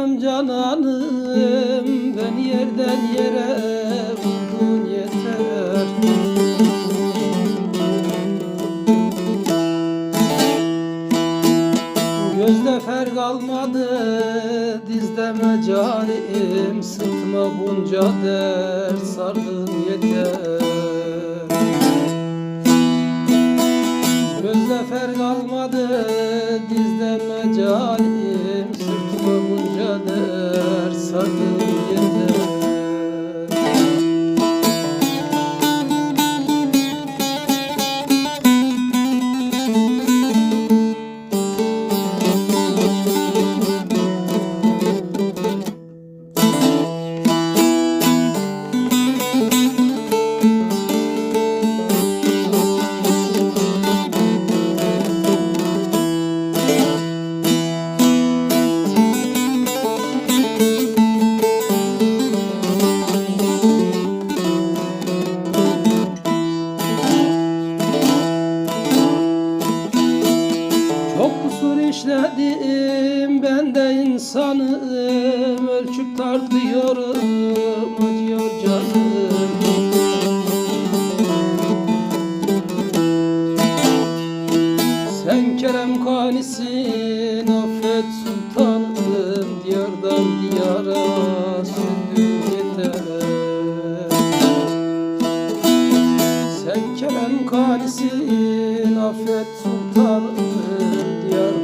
Canım cananım. Ben yerden yere vurdun yeter. Gözde fer kalmadı dizdeme canim. Sıtma bunca dert sardın yeter. Gözde fer kalmadı dizdeme canim dert işledim ben de insanım. Ölçüp tartıyorum acıyor canım. Sen Kerem kanisin affet sultanım Diyardan diyara sürdün yeter sen Kerem kanisin affet sultanım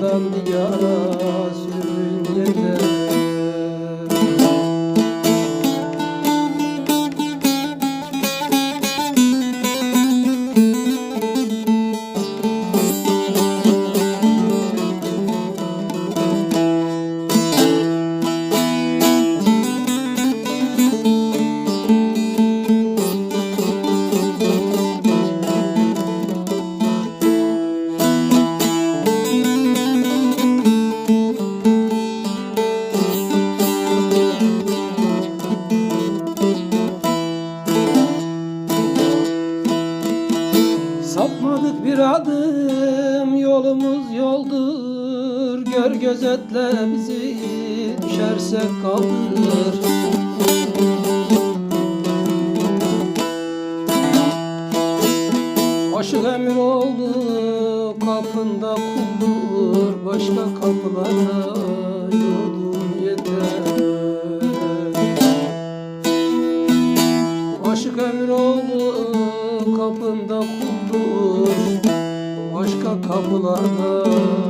Diyardan diyara sürün yeter Atmadık bir adım yolumuz yoldur. Gör gözetle bizi düşersek kaldır Aşık emir oldu kapında kuldur Başka kapılara yurdum yeter. Aşık emir oldu kapında kuldur başka kapılarda